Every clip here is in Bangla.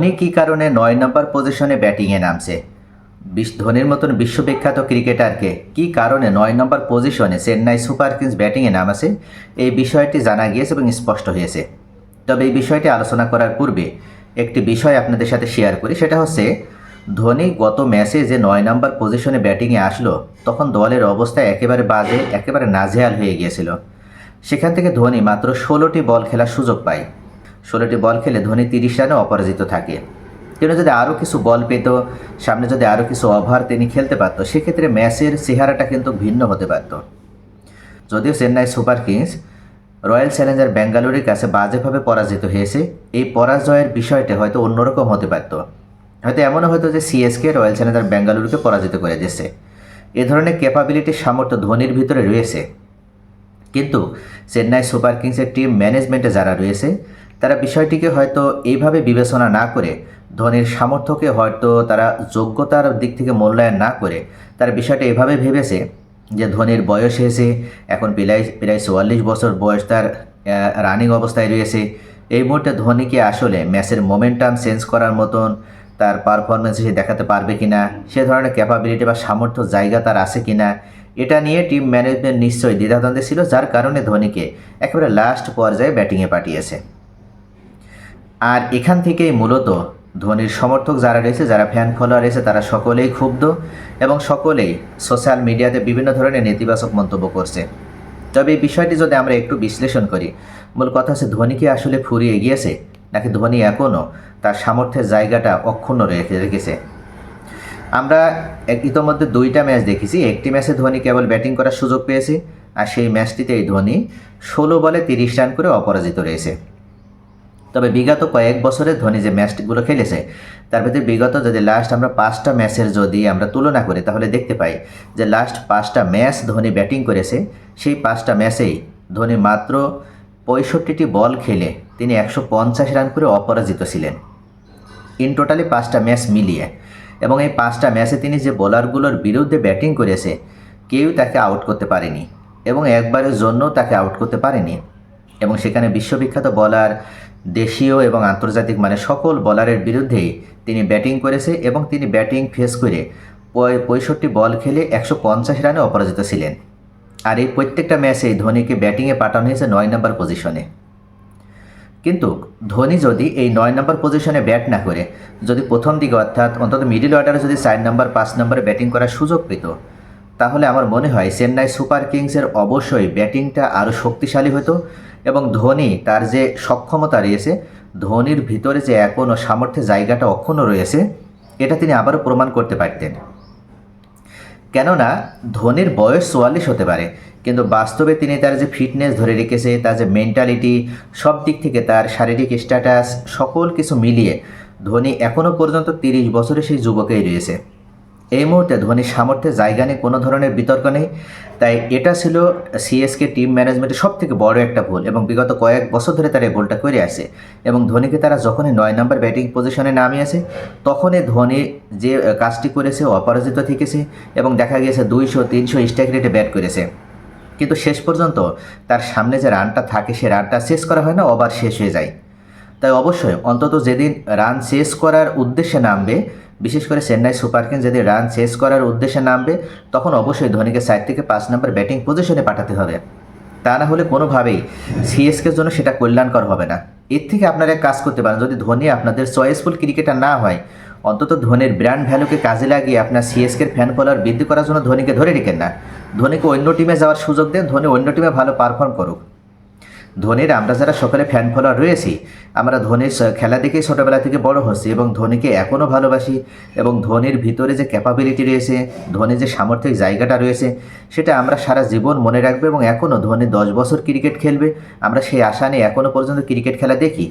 ধোনি কী কারণে নয় নম্বর পজিশনে ব্যাটিংয়ে নামছে? বিশ ধোনির মতন বিশ্ববিখ্যাত ক্রিকেটারকে কী কারণে নয় নম্বর পজিশনে চেন্নাই সুপার কিংস ব্যাটিংয়ে নামাছে? এই বিষয়টি জানা গিয়েছে এবং স্পষ্ট হয়েছে। তবে এই বিষয়টি আলোচনা করার পূর্বে একটি বিষয় আপনাদের সাথে শেয়ার করি। সেটা হচ্ছে, ধোনি গত ম্যাচে যে নয় নম্বর পজিশনে ব্যাটিংয়ে আসলো, তখন দলের অবস্থা একেবারে বাজে, একেবারে নাজেহাল হয়ে গিয়েছিল। সেখান থেকে ধোনি মাত্র ষোলোটি বল খেলার সুযোগ পায়। ষোলোটি বল খেলে ধোনি তিরিশ রানে অপরাজিত থাকে। তিনি যদি আরও কিছু বল পেত, সামনে যদি আরও কিছু ওভার তিনি খেলতে পারত, সেক্ষেত্রে ম্যাচের চেহারাটা কিন্তু ভিন্ন হতে পারত। যদিও Chennai Super Kings, Royal Challenger বেঙ্গালুরুর কাছে বাজেভাবে পরাজিত হয়েছে, এই পরাজয়ের বিষয়টা হয়তো অন্যরকম হতে পারত। হয়তো এমনও হয়তো যে সিএসকে রয়্যাল চ্যালেঞ্জার বেঙ্গালুরুকে পরাজিত করে দিয়েছে। এ ধরনের ক্যাপাবিলিটির সামর্থ্য ধোনির ভিতরে রয়েছে। কিন্তু চেন্নাই সুপার কিংসের টিম ম্যানেজমেন্টে যারা রয়েছে তারা বিষয়টিকে হয়তো এইভাবে বিবেচনা না করে, ধোনির সামর্থ্যকে হয়তো তারা যোগ্যতার দিক থেকে মূল্যায়ন না করে, তারা বিষয়টা এভাবে ভেবেছে যে ধোনির বয়স হয়েছে, এখন প্রায় প্রায় চুয়াল্লিশ বছর বয়স তার রানিং অবস্থায় রয়েছে। এই মুহূর্তে ধোনিকে আসলে ম্যাচের মোমেন্টাম চেঞ্জ করার মতন তার পারফরমেন্স সে দেখাতে পারবে কি না সে ধরনের ক্যাপাবিলিটি বা সামর্থ্য জায়গা তার আছে কিনা, এটা নিয়ে টিম ম্যানেজমেন্ট নিশ্চয়ই দ্বিধাদ্বন্দ্বে ছিল, যার কারণে ধোনিকে একেবারে লাস্ট পর্যায়ে ব্যাটিংয়ে পাঠিয়েছে। আর এখান থেকেই মূলত ধোনির সমর্থক যারা রয়েছে, যারা ফ্যান ফলোয়ার রয়েছে, তারা সকলেই ক্ষুব্ধ এবং সকলেই সোশ্যাল মিডিয়াতে বিভিন্ন ধরনের নেতিবাচক মন্তব্য করছে। তবে এই বিষয়টি যদি আমরা একটু বিশ্লেষণ করি, মূল কথা হচ্ছে ধোনি কি আসলে ফুরিয়ে গিয়েছে নাকি ধোনি এখনও তার সামর্থ্যের জায়গাটা অক্ষুণ্ণ রেখে রেখেছে? আমরা ইতোমধ্যে দুইটা ম্যাচ দেখেছি। একটি ম্যাচে ধোনি কেবল ব্যাটিং করার সুযোগ পেয়েছে, আর সেই ম্যাচটিতেই ধোনি ষোলো বলে তিরিশ রান করে অপরাজিত রয়েছে। তবে বিগত কয়েক বছরে ধোনি যে ম্যাচগুলো খেলেছে, তার ভিতরে বিগত যদি লাস্ট আমরা পাঁচটা ম্যাচের যদি আমরা তুলনা করি, তাহলে দেখতে পাই যে লাস্ট পাঁচটা ম্যাচ ধোনি ব্যাটিং করেছে, সেই পাঁচটা ম্যাচেই ধোনি মাত্র পঁয়ষট্টিটি বল খেলে তিনি একশো পঞ্চাশ রান করে অপরাজিত ছিলেন। ইন টোটালি পাঁচটা ম্যাচ মিলিয়ে। এবং এই পাঁচটা ম্যাচে তিনি যে বোলারগুলোর বিরুদ্ধে ব্যাটিং করেছে, কেউ তাকে আউট করতে পারেনি এবং একবারের জন্য তাকে আউট করতে পারেনি। এবং সেখানে বিশ্ববিখ্যাত বলার দেশীয় এবং আন্তর্জাতিক মানে সকল বলারের বিরুদ্ধেই তিনি ব্যাটিং করেছে এবং তিনি ব্যাটিং ফেস করে পঁয়ষট্টি বল খেলে একশো পঞ্চাশ রানে অপরাজিত ছিলেন। আর এই প্রত্যেকটা ম্যাচেই ধোনিকে ব্যাটিংয়ে পাঠানো হয়েছে নয় নম্বর পজিশনে। কিন্তু ধোনি যদি এই নয় নম্বর পজিশনে ব্যাট না করে, যদি প্রথম দিকে অর্থাৎ অন্তত মিডিল অর্ডারে যদি চার নম্বর, পাঁচ নম্বরে ব্যাটিং করার সুযোগ পেত, তাহলে আমার মনে হয় চেন্নাই সুপার কিংসের অবশ্যই ব্যাটিংটা আরও শক্তিশালী হতো এবং ধোনি তার যে সক্ষমতা রয়েছে, ধোনির ভিতরে যে এখনও সামর্থ্যের জায়গাটা অক্ষুণ্ণ রয়েছে, এটা তিনি আবারও প্রমাণ করতে পারতেন। কেননা, ধোনির বয়স চুয়াল্লিশ হতে পারে, কিন্তু বাস্তবে তিনি তার যে ফিটনেস ধরে রেখেছে, তার যে মেন্টালিটি, সব দিক থেকে তার শারীরিক স্ট্যাটাস, সকল কিছু মিলিয়ে ধোনি এখনও পর্যন্ত তিরিশ বছরে সেই যুবকেই রয়েছে। এই মুহূর্তে ধোনির সামর্থ্যে জায়গা নেই, কোনো ধরনের বিতর্ক নেই। তাই এটা ছিল সিএসকে টিম ম্যানেজমেন্টের সব থেকে বড় একটা ভুল এবং বিগত কয়েক বছর ধরে তারা এই ভুলটা করে আসে এবং ধোনিকে তারা যখনই নয় নম্বর ব্যাটিং পজিশনে নামিয়েছে তখনই ধোনি যে কাজটি করেছে অপরাজিত থেকেছে এবং দেখা গিয়েছে দুইশো, তিনশো স্ট্রাইক রেটে ব্যাট করেছে। কিন্তু শেষ পর্যন্ত তার সামনে যে রানটা থাকে, সে রানটা শেষ করা হয় না, ওভার শেষ হয়ে যায়। তাই অবশ্যই অন্তত যেদিন রান শেষ করার উদ্দেশ্যে নামবে বিশেষ করে চেন্নাই সুপার কিংস যদি রান শেষ করার উদ্দেশ্যে নামবে, তখন অবশ্যই ধোনিকে সাইড থেকে পাঁচ নম্বর ব্যাটিং পজিশনে পাঠাতে হবে। তা না হলে কোনোভাবেই সিএসকের জন্য সেটা কল্যাণকর হবে না। এর থেকে আপনারা কাজ করতে পারেন, যদি ধোনি আপনাদের চয়েসফুল ক্রিকেটার না হয়, অন্তত ধোনির ব্র্যান্ড ভ্যালুকে কাজে লাগিয়ে আপনার সিএসকের ফ্যান ফলোয়ার বৃদ্ধি করার জন্য ধোনিকে ধরে রেখেন না। ধোনিকে অন্য টিমে যাওয়ার সুযোগ দেন, ধোনি অন্য টিমে ভালো পারফর্ম করুক। ধোনির, আমরা যারা সকলে ফ্যান ফলোয়ার রয়েছি, আমরা ধোনির খেলা দেখে ছোটোবেলা থেকে বড় হচ্ছি এবং ধোনিকে এখনও ভালোবাসি এবং ধোনির ভিতরে যে ক্যাপাবিলিটি রয়েছে, ধোনির যে সামর্থ্যিক জায়গাটা রয়েছে, সেটা আমরা সারা জীবন মনে রাখব এবং এখনও ধোনি দশ বছর ক্রিকেট খেলবে। আমরা সেই আশা নিয়ে এখনও পর্যন্ত ক্রিকেট খেলা দেখি।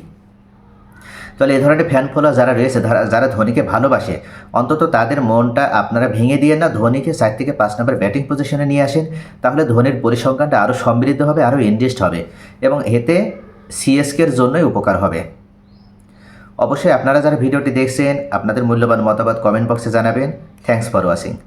তাহলে এই ধরনের ফ্যান ফলোয়ার যারা রয়েছে যারা- ধোনিকে ভালোবাসে, অন্তত তাদের মনটা আপনারা ভেঙে দিয়ে না ধোনিকে চার থেকে পাঁচ নম্বর ব্যাটিং পজিশনে নিয়ে আসেন। তাহলে ধোনির পরিসংখ্যানটা আরও সমৃদ্ধ হবে আরও ইনভেস্ট হবে এবং এতে সিএসকের জন্যই উপকার হবে। অবশ্যই আপনারা যারা ভিডিওটি দেখছেন, আপনাদের মূল্যবান মতামত কমেন্ট বক্সে জানাবেন। Thanks for watching